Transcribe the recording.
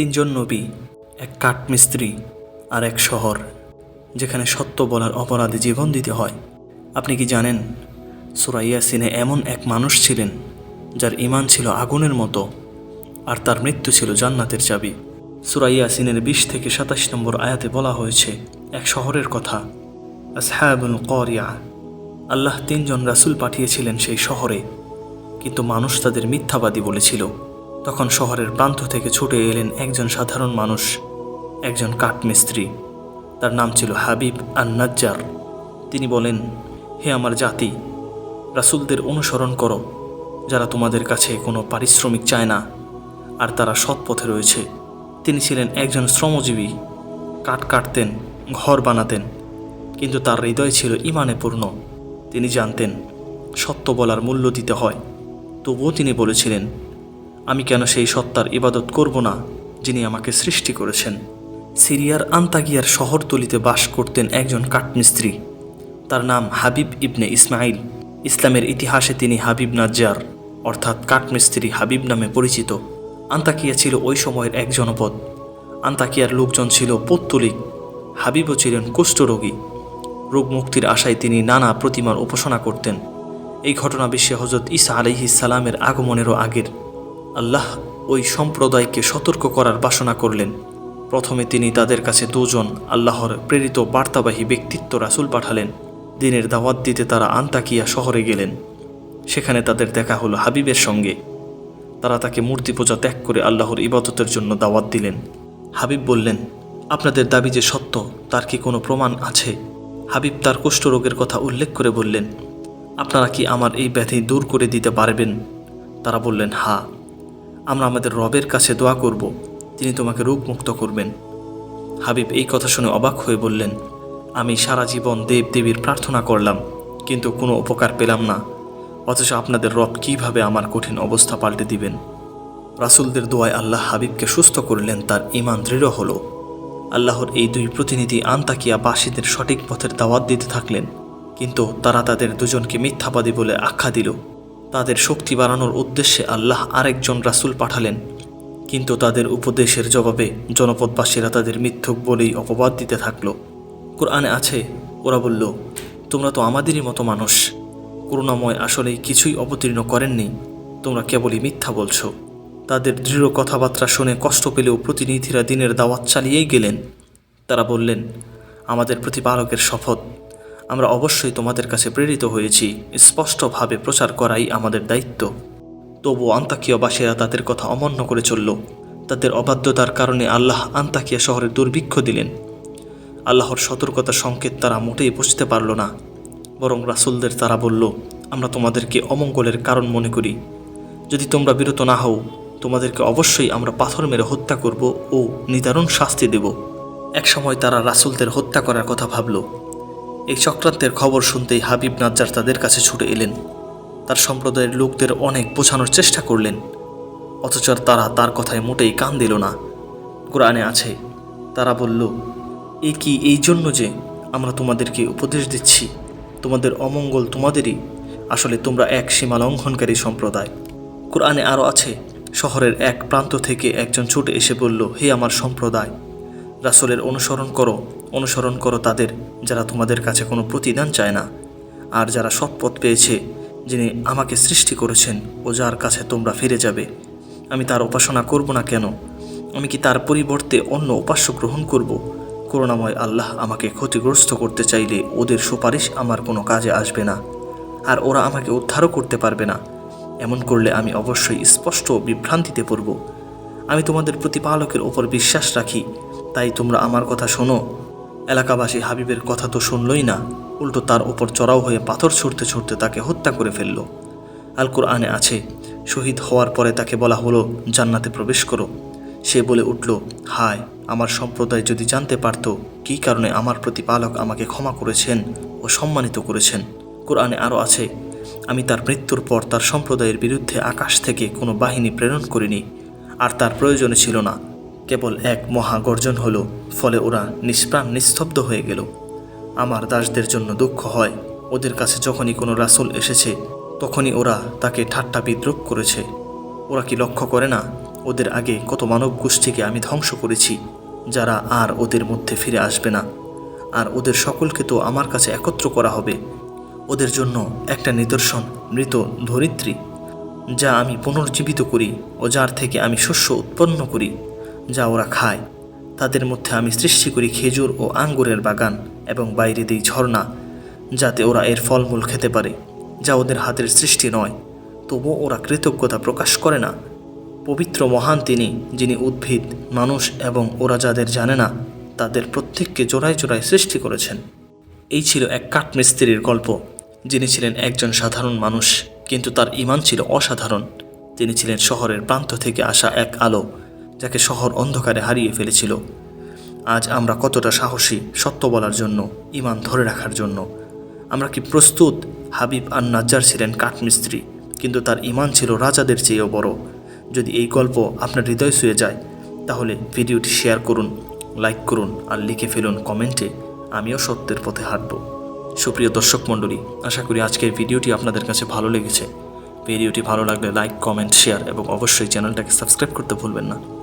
তিনজন নবী, এক কাঠমিস্ত্রি আর এক শহর, যেখানে সত্য বলার অপরাধে জীবন দিতে হয়। আপনি কি জানেন সুরাইয়াসিনে এমন এক মানুষ ছিলেন, যার ইমান ছিল আগুনের মতো, আর তার মৃত্যু ছিল জান্নাতের চাবি। সুরাইয়াসিনের বিশ থেকে সাতাশ নম্বর আয়াতে বলা হয়েছে এক শহরের কথা, আসহাবুল করিয়া। আল্লাহ তিনজন রাসূল পাঠিয়েছিলেন সেই শহরে, কিন্তু মানুষ তাদের মিথ্যাবাদী বলেছিল। তখন শহরের প্রান্ত থেকে ছুটে এলেন একজন সাধারণ মানুষ, একজন কাঠমিস্ত্রি। তার নাম ছিল হাবিব আন নাজ্জার তিনি বলেন, হে আমার জাতি, রাসুলদের অনুসরণ করো। যারা তোমাদের কাছে কোনো পারিশ্রমিক চায় না, আর তারা সৎ পথে রয়েছে। তিনি ছিলেন একজন শ্রমজীবী। কাঠ কাটতেন, ঘর বানাতেন, কিন্তু তার হৃদয় ছিল ইমানে পূর্ণ। তিনি জানতেন, সত্য বলার মূল্য দিতে হয়। তবুও তিনি বলেছিলেন আমি কেন সেই সত্তার ইবাদত করব না যিনি আমাকে সৃষ্টি করেছেন? সিরিয়ার আন্তাগিয়ার শহরতলিতে বাস করতেন একজন কাঠমিস্ত্রি। তার নাম হাবিব ইবনে ইসমাইল। ইসলামের ইতিহাসে তিনি হাবিব নাজ্জার, অর্থাৎ কাঠমিস্ত্রি হাবিব নামে পরিচিত। আন্তাকিয়া ছিল ওই সময়ের এক জনপদ। আন্তাকিয়ার লোকজন ছিল পৌত্তলিক। হাবিবও ছিলেন কুষ্ঠরোগী। রোগ মুক্তির আশায় তিনি নানা প্রতিমার উপাসনা করতেন। এই ঘটনা বিশ্বে হজরত ঈসা আলাইহিস সালামের আগমনেরও আগের। আল্লাহ ওই সম্প্রদায়কে সতর্ক করার বাসনা করলেন। প্রথমে তিনি তাদের কাছে দুজন আল্লাহর প্রেরিত বার্তাবাহী ব্যক্তিত্ব রাসূল পাঠালেন। দিনের দাওয়াত দিতে তারা আন্তাকিয়া শহরে গেলেন। সেখানে তাদের দেখা হলো হাবিবের সঙ্গে। তারা তাকে মূর্তি পূজা ত্যাগ করে আল্লাহর ইবাদতের জন্য দাওয়াত দিলেন। হাবিব বললেন, আপনাদের দাবি যে সত্য, তার কি কোনো প্রমাণ আছে? হাবিব তার কুষ্ঠরোগের কথা উল্লেখ করে বললেন, আপনারা কি আমার এই ব্যাধি দূর করে দিতে পারবেন? তারা বললেন হা আমরা আমাদের রবের কাছে দোয়া করব, তিনি তোমাকে রোগমুক্ত করবেন। হাবিব এই কথা শুনে অবাক হয়ে বললেন, আমি সারা জীবন দেব দেবীর প্রার্থনা করলাম, কিন্তু কোনো উপকার পেলাম না। অথচ আপনাদের রব কীভাবে আমার কঠিন অবস্থা পাল্টে দিবেন? রাসুলদের দোয়ায় আল্লাহ হাবিবকে সুস্থ করলেন, তার ইমান দৃঢ় হলো। আল্লাহর এই দুই প্রতিনিধি আন্তাকিয়া বাসীদের সঠিক পথের দাওয়াত দিতে থাকলেন, কিন্তু তারা তাদের দুজনকে মিথ্যাবাদী বলে আখ্যা দিল। তাদের শক্তি বাড়ানোর উদ্দেশ্যে আল্লাহ আরেকজন রাসূল পাঠালেন। কিন্তু তাদের উপদেশের জবাবে জনপদবাসীরা তাদের মিথ্যুক বলেই অপবাদ দিতে থাকল। কোরআনে আছে, ওরা বলল, তোমরা তো আমাদেরই মতো মানুষ। করুণাময় আসলে কিছুই অবতীর্ণ করেননি। তোমরা কেবলই মিথ্যা বলছো। তাদের দৃঢ় কথাবার্তা শুনে কষ্ট পেলেও প্রতিনিধিরা দিনের দাওয়াত চালিয়েই গেলেন। তারা বললেন, আমাদের প্রতিপালকের শপথ আমরা অবশ্যই তোমাদের কাছে প্রেরিত হয়েছি। স্পষ্টভাবে প্রচার করাই আমাদের দায়িত্ব। তবু আন্তাকিয়াবাসীরা তাদের কথা অমান্য করে চলল। তাদের অবাধ্যতার কারণে আল্লাহ আন্তাকিয়া শহরে দুর্ভিক্ষ দিলেন। আল্লাহর সতর্কতার সংকেত তারা মোটেই বুঝতে পারল না। বরং রাসূলদের তারা বলল, আমরা তোমাদেরকে অমঙ্গলের কারণ মনে করি। যদি তোমরা বিরত না হও, তোমাদেরকে অবশ্যই আমরা পাথর মেরে হত্যা করব ও নিদারুণ শাস্তি দেব। এক সময় তারা রাসূলদের হত্যা করার কথা ভাবল। এই চক্রান্তের খবর শুনতেই হাবিব নাজ্জার তাদের কাছে ছুটে এলেন। তার সম্প্রদায়ের লোকদের অনেক বোঝানোর চেষ্টা করলেন। অথচ তারা তার কথায় মোটেই কান দিল না। কোরআনে আছে, তারা বলল, এ কি এই জন্য যে আমরা তোমাদেরকে উপদেশ দিচ্ছি? তোমাদের অমঙ্গল তোমাদেরই। আসলে তোমরা এক সীমা লঙ্ঘনকারী সম্প্রদায়। কোরআনে আরও আছে, শহরের এক প্রান্ত থেকে একজন ছুটে এসে বলল, হে আমার সম্প্রদায়, রাসলের অনুসরণ করো। অনুসরণ করো তাদের, যারা তোমাদের কাছে কোনো প্রতিদান চায় না। আর যারা সৎপথ পেয়েছে, যিনি আমাকে সৃষ্টি করেছেন, ও যার কাছে তোমরা ফিরে যাবে। আমি তার উপাসনা করব না কেন? আমি কি তার পরিবর্তে অন্য উপাস্য গ্রহণ করব? করুণাময় আল্লাহ আমাকে ক্ষতিগ্রস্ত করতে চাইলে ওদের সুপারিশ আমার কোনো কাজে আসবে না, আর ওরা আমাকে উদ্ধারও করতে পারবে না। এমন করলে আমি অবশ্যই স্পষ্ট বিভ্রান্তিতে পড়ব। আমি তোমাদের প্রতিপালকের ওপর বিশ্বাস রাখি, তাই তোমরা আমার কথা শোনো। এলাকাবাসী হাবিবের কথা তো শুনলই না। উল্টো তার ওপর চড়াও হয়ে পাথর ছুটতে ছুটতে তাকে হত্যা করে ফেলল। আল কোরআনে আছে, শহীদ হওয়ার পরে তাকে বলা হলো, জান্নাতে প্রবেশ করো। সে বলে উঠল, হায়, আমার সম্প্রদায় যদি জানতে পারত কী কারণে আমার প্রতিপালক আমাকে ক্ষমা করেছেন ও সম্মানিত করেছেন। কোরআনে আরও আছে, আমি তার মৃত্যুর পর তার সম্প্রদায়ের বিরুদ্ধে আকাশ থেকে কোনো বাহিনী প্রেরণ করিনি, আর তার প্রয়োজনে ছিল না। কেবল এক মহা গর্জন হলো, ফলে ওরা নিষ্প্রাণ নিস্তব্ধ হয়ে গেল। আমার দাসদের জন্য দুঃখ হয়। ওদের কাছে যখনই কোনো রাসূল এসেছে, তখনই ওরা তাকে ঠাট্টা বিদ্রুপ করেছে। ওরা কি লক্ষ্য করে না, ওদের আগে কত মানব গোষ্ঠীকে আমি ধ্বংস করেছি, যারা আর ওদের মধ্যে ফিরে আসবে না। আর ওদের সকলকে তো আমার কাছে একত্র করা হবে। ওদের জন্য একটা নিদর্শন, মৃত ধরিত্রী, যা আমি পুনর্জীবিত করি ও যার থেকে আমি শস্য উৎপন্ন করি। যা ওরা খায়। তাদের মধ্যে আমি সৃষ্টি করি খেজুর ও আঙ্গুরের বাগান এবং বাইরে দিই ঝর্ণা, যাতে ওরা এর ফলমূল খেতে পারে, যা ওদের হাতের সৃষ্টি নয়। তবুও ওরা কৃতজ্ঞতা প্রকাশ করে না। পবিত্র মহান তিনি, যিনি উদ্ভিদ, মানুষ এবং ওরা যাদের জানে না, তাদের প্রত্যেককে জোড়ায় জোড়ায় সৃষ্টি করেছেন। এই ছিল এক কাঠমিস্ত্রির গল্প। যিনি ছিলেন একজন সাধারণ মানুষ, কিন্তু তার ইমান ছিল অসাধারণ। তিনি ছিলেন শহরের প্রান্ত থেকে আসা এক আলো। যাকে শহর অন্ধকারে হারিয়ে ফেলেছিল। আজ আমরা কতটা সাহসী সত্য বলার জন্য ইমান ধরে রাখার জন্য। আমরা কি প্রস্তুত? হাবিব আর নাজ্জার ছিলেন কাঠমিস্ত্রি, কিন্তু তার ইমান ছিল রাজাদের চেয়েও বড়। যদি এই গল্প আপনার হৃদয় শুয়ে যায়, তাহলে ভিডিওটি শেয়ার করুন, লাইক করুন আর লিখে ফেলুন কমেন্টে, আমিও সত্যের পথে হাঁটব। সুপ্রিয় দর্শক মণ্ডলী, আশা করি আজকের ভিডিওটি আপনাদের কাছে ভালো লেগেছে। ভিডিওটি ভালো লাগলে লাইক, কমেন্ট, শেয়ার এবং অবশ্যই চ্যানেলটাকে সাবস্ক্রাইব করতে ভুলবেন না।